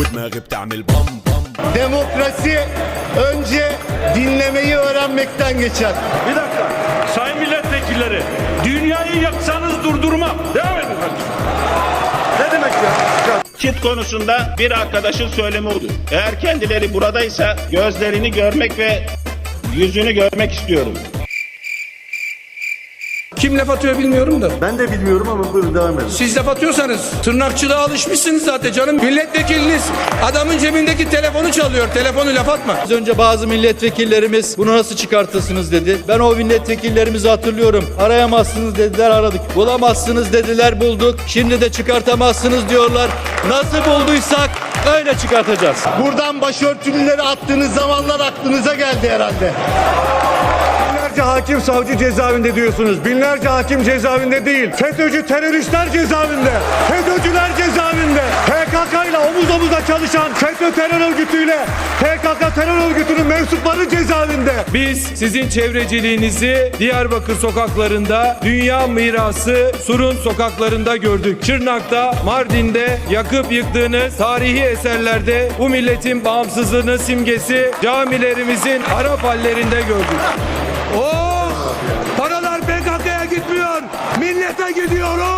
ودماغي بتعمل بام بام Demokrasi önce dinlemeyi öğrenmekten geçer. Bir dakika. Sayın milletvekilleri, dünyayı yaksanız durdurmam. Devam edin. Ne demek ya? Çit konusunda bir arkadaşın söylemi oldu. Eğer kendileri buradaysa gözlerini görmek ve yüzünü görmek istiyorum. Kim laf atıyor bilmiyorum da. Ben de bilmiyorum ama buyurun devam edin. Siz laf atıyorsanız tırnakçılığa alışmışsınız zaten canım. Milletvekiliniz adamın cebindeki telefonu çalıyor. Telefonu laf atma. Az önce bazı milletvekillerimiz bunu nasıl çıkartırsınız dedi. Ben o milletvekillerimizi hatırlıyorum. Arayamazsınız dediler aradık. Bulamazsınız dediler bulduk. Şimdi de çıkartamazsınız diyorlar. Nasıl bulduysak öyle çıkartacağız. Buradan başörtülüleri attığınız zamanlar aklınıza geldi herhalde. Binlerce hakim savcı cezaevinde diyorsunuz. Binlerce hakim cezaevinde değil. FETÖ'cü teröristler cezaevinde. FETÖ'cüler cezaevinde. PKK ile omuz omuza çalışan FETÖ terör örgütüyle PKK terör örgütünün mensupları cezaevinde. Biz sizin çevreciliğinizi Diyarbakır sokaklarında, dünya mirası Surun sokaklarında gördük. Çırnak'ta, Mardin'de yakıp yıktığınız tarihi eserlerde bu milletin bağımsızlığının simgesi camilerimizin harap hallerinde gördük. Oh! Paralar PKK'ya gitmiyor. Millete gidiyor. Oh!